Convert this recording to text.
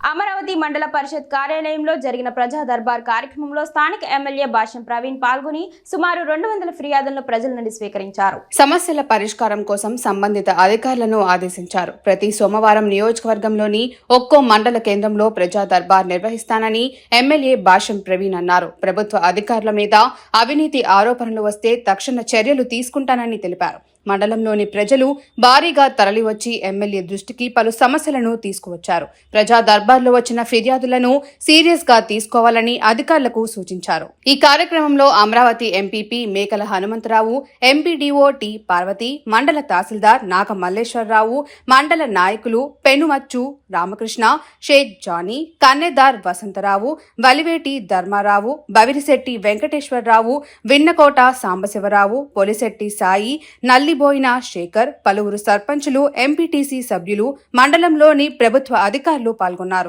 అమరావతి మండల పరిషత్ కార్యాలయంలో జరిగిన ప్రజా దర్బార్ కార్యక్రమంలో స్థానిక ఎమ్మెల్యే భాష్యం ప్రవీణ్ పాల్గొని సుమారు రెండు వందల ఫిర్యాదులను ప్రజల నుండి స్వీకరించారు. సమస్యల పరిష్కారం కోసం సంబంధిత అధికారులను ఆదేశించారు. ప్రతి సోమవారం నియోజకవర్గంలోని ఒక్కో మండల కేంద్రంలో ప్రజా దర్బార్ నిర్వహిస్తానని ఎమ్మెల్యే భాష్యం ప్రవీణ్ అన్నారు. ప్రభుత్వ అధికారుల మీద అవినీతి ఆరోపణలు వస్తే తక్షణ చర్యలు తీసుకుంటానని తెలిపారు. మండలంలోని ప్రజలు భారీగా తరలివచ్చి ఎమ్మెల్యే దృష్టికి పలు సమస్యలను తీసుకువచ్చారు. ప్రజా దర్బార్లో వచ్చిన ఫిర్యాదులను సీరియస్గా తీసుకోవాలని అధికారులకు సూచించారు. ఈ కార్యక్రమంలో అమరావతి ఎంపీపీ మేకల హనుమంతరావు ఎంపీడీఓ టి పార్వతి మండల తహసీల్దార్ నాగ మల్లేశ్వరరావు మండల నాయకులు పెనుమచ్చు రామకృష్ణ షేక్ జానీ కన్నెదార్ వసంతరావు వలివేటి ధర్మారావు బవిరిశెట్టి వెంకటేశ్వరరావు విన్నకోట సాంబశివరావు పొలిశెట్టి సాయి నల్లి నల్లిబోయిన శేఖర్ పలువురు సర్పంచులు ఎంపీటీసీ సభ్యులు మండలంలోని ప్రభుత్వ అధికారులు పాల్గొన్నారు.